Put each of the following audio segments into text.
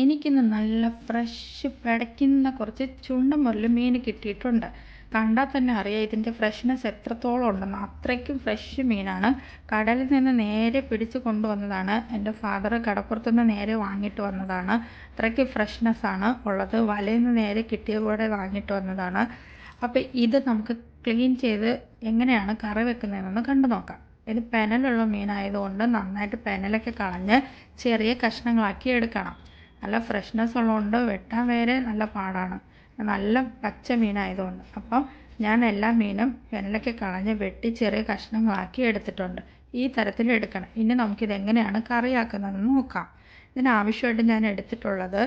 എനിക്കിന്ന് നല്ല ഫ്രഷ് പിടയ്ക്കുന്ന കുറച്ച് ചുണ്ടൻ മുരൽ മീൻ കിട്ടിയിട്ടുണ്ട്. കണ്ടാൽ തന്നെ അറിയാം ഇതിന്റെ ഫ്രഷ്നെസ് എത്രത്തോളം ഉണ്ടെന്ന്. അത്രയ്ക്കും ഫ്രഷ് മീനാണ്. കടലിൽ നിന്ന് നേരെ പിടിച്ച് കൊണ്ടുവന്നതാണ്. എന്റെ ഫാദർ കടപ്പുറത്തുനിന്ന് നേരെ വാങ്ങിയിട്ട് വന്നതാണ്. അത്രയ്ക്ക് ഫ്രഷ്നെസ്സാണ് ഉള്ളത്. വലയിൽ നിന്ന് നേരെ കിട്ടിയ പോലെ വാങ്ങിയിട്ട് വന്നതാണ്. അപ്പോൾ ഇത് നമുക്ക് ക്ലീൻ ചെയ്ത് എങ്ങനെയാണ് കറി വെക്കുന്നതെന്നൊന്ന് കണ്ടു നോക്കാം. ഇത് പെനലുള്ള മീനായതുകൊണ്ട് നന്നായിട്ട് പെനലൊക്കെ കളഞ്ഞ് ചെറിയ കഷ്ണങ്ങളാക്കി എടുക്കണം. നല്ല ഫ്രഷ്നെസ് ഉള്ളതുകൊണ്ട് വെട്ടാൻ വരെ നല്ല പാടാണ്. നല്ല പച്ച മീനായതുകൊണ്ട്. അപ്പം ഞാൻ എല്ലാ മീനും വെള്ളയ്ക്ക് കളഞ്ഞ് വെട്ടി ചെറിയ കഷ്ണങ്ങളാക്കി എടുത്തിട്ടുണ്ട്. ഈ തരത്തിൽ എടുക്കണം. ഇനി നമുക്കിത് എങ്ങനെയാണ് കറിയാക്കുന്നതെന്ന് നോക്കാം. ഇതിനാവശ്യമായിട്ട് ഞാൻ എടുത്തിട്ടുള്ളത്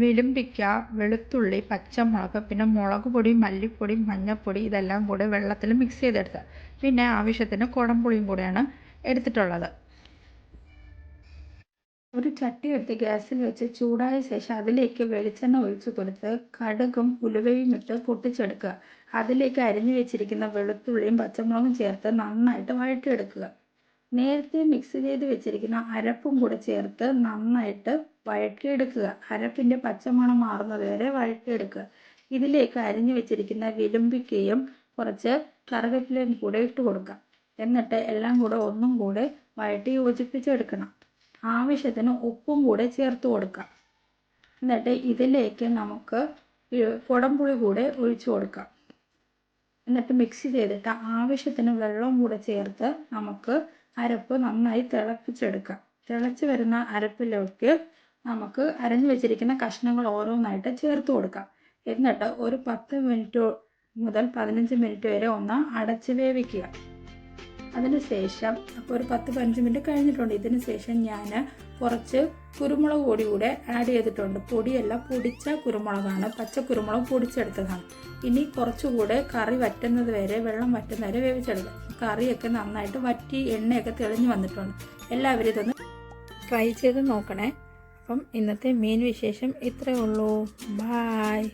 വിലുമ്പിക്ക വെളുത്തുള്ളി പച്ചമുളക് പിന്നെ മുളക് പൊടി മല്ലിപ്പൊടി മഞ്ഞൾപ്പൊടി ഇതെല്ലാം കൂടെ വെള്ളത്തിൽ മിക്സ് ചെയ്തെടുത്തത് പിന്നെ ആവശ്യത്തിന് കുടംപുളിയും കൂടെയാണ് എടുത്തിട്ടുള്ളത്. ഒരു ചട്ടി എടുത്ത് ഗ്യാസിൽ വെച്ച് ചൂടായ ശേഷം അതിലേക്ക് വെളിച്ചെണ്ണ ഒഴിച്ച് കൊടുത്ത് കടുകും ഉലുവയും ഇട്ട് പൊട്ടിച്ചെടുക്കുക. അതിലേക്ക് അരിഞ്ഞു വെച്ചിരിക്കുന്ന വെളുത്തുള്ളിയും പച്ചമുളകും ചേർത്ത് നന്നായിട്ട് വഴറ്റിയെടുക്കുക. നേരത്തെ മിക്സ് ചെയ്ത് വെച്ചിരിക്കുന്ന അരപ്പും കൂടെ ചേർത്ത് നന്നായിട്ട് വഴറ്റിയെടുക്കുക. അരപ്പിന്റെ പച്ചമണം മാറുന്നത് വരെ വഴറ്റിയെടുക്കുക. ഇതിലേക്ക് അരിഞ്ഞു വെച്ചിരിക്കുന്ന വിലുമ്പിക്കയും കുറച്ച് കറിവേപ്പിലയും കൂടെ ഇട്ട് കൊടുക്കുക. എന്നിട്ട് എല്ലാം കൂടെ ഒന്നും കൂടെ വഴറ്റി യോജിപ്പിച്ചെടുക്കണം. ആവശ്യത്തിന് ഉപ്പും കൂടെ ചേർത്ത് കൊടുക്കാം. എന്നിട്ട് ഇതിലേക്ക് നമുക്ക് കുടംപുളി കൂടെ ഒഴിച്ചു കൊടുക്കാം. എന്നിട്ട് മിക്സ് ചെയ്തിട്ട് ആവശ്യത്തിന് വെള്ളവും കൂടെ ചേർത്ത് നമുക്ക് അരപ്പ് നന്നായി തിളപ്പിച്ചെടുക്കാം. തിളച്ച് വരുന്ന അരപ്പിലേക്ക് നമുക്ക് അരഞ്ഞു വെച്ചിരിക്കുന്ന കഷ്ണങ്ങൾ ഓരോന്നായിട്ട് ചേർത്ത് കൊടുക്കാം. എന്നിട്ട് ഒരു പത്ത് മിനിറ്റ് മുതൽ പതിനഞ്ച് മിനിറ്റ് വരെ ഒന്ന് അടച്ച് വേവിക്കുക. അതിന് ശേഷം അപ്പോൾ ഒരു പത്ത് പതിനഞ്ച് മിനിറ്റ് കഴിഞ്ഞിട്ടുണ്ട്. ഇതിന് ശേഷം ഞാൻ കുറച്ച് കുരുമുളക് പൊടി കൂടെ ആഡ് ചെയ്തിട്ടുണ്ട്. പൊടിയല്ല പൊടിച്ച കുരുമുളകാണ്. പച്ച കുരുമുളക് പൊടിച്ചെടുത്തതാണ്. ഇനി കുറച്ചുകൂടെ കറി വറ്റുന്നത് വരെ വെള്ളം വറ്റുന്നത് വരെ വേവിച്ചെടുക്കാം. കറിയൊക്കെ നന്നായിട്ട് വറ്റി എണ്ണയൊക്കെ തെളിഞ്ഞു വന്നിട്ടുണ്ട്. എല്ലാവരും ഇതൊന്ന് ട്രൈ ചെയ്ത് നോക്കണേ. അപ്പം ഇന്നത്തെ മീൻ വിശേഷം ഇത്രയേ ഉള്ളൂ. ബായ്